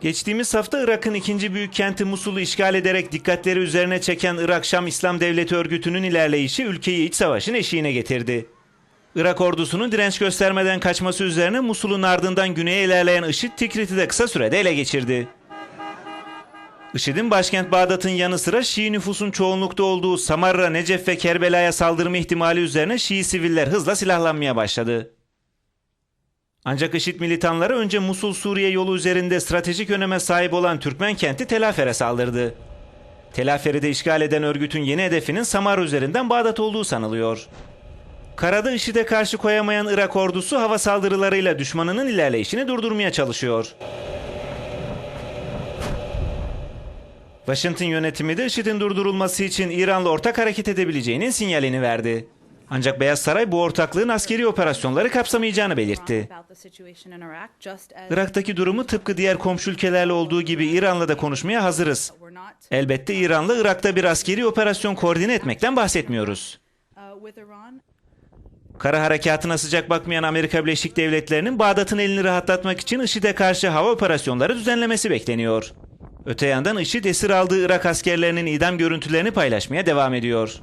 Geçtiğimiz hafta Irak'ın ikinci büyük kenti Musul'u işgal ederek dikkatleri üzerine çeken Irak Şam İslam Devleti örgütünün ilerleyişi ülkeyi iç savaşın eşiğine getirdi. Irak ordusunun direnç göstermeden kaçması üzerine Musul'un ardından güneye ilerleyen IŞİD Tikrit'i de kısa sürede ele geçirdi. IŞİD'in başkent Bağdat'ın yanı sıra Şii nüfusun çoğunlukta olduğu Samarra, Necef ve Kerbela'ya saldırma ihtimali üzerine Şii siviller hızla silahlanmaya başladı. Ancak IŞİD militanları önce Musul Suriye yolu üzerinde stratejik öneme sahip olan Türkmen kenti Telafer'e saldırdı. Telafer'i işgal eden örgütün yeni hedefinin Samarra üzerinden Bağdat olduğu sanılıyor. Karada IŞİD'e karşı koyamayan Irak ordusu hava saldırılarıyla düşmanının ilerleyişini durdurmaya çalışıyor. Washington yönetimi de IŞİD'in durdurulması için İran'la ortak hareket edebileceğinin sinyalini verdi. Ancak Beyaz Saray bu ortaklığın askeri operasyonları kapsamayacağını belirtti. Irak'taki durumu tıpkı diğer komşu ülkelerle olduğu gibi İran'la da konuşmaya hazırız. Elbette İran'la Irak'ta bir askeri operasyon koordine etmekten bahsetmiyoruz. Kara harekatına sıcak bakmayan Amerika Birleşik Devletleri'nin Bağdat'ın elini rahatlatmak için IŞİD'e karşı hava operasyonları düzenlemesi bekleniyor. Öte yandan IŞİD esir aldığı Irak askerlerinin idam görüntülerini paylaşmaya devam ediyor.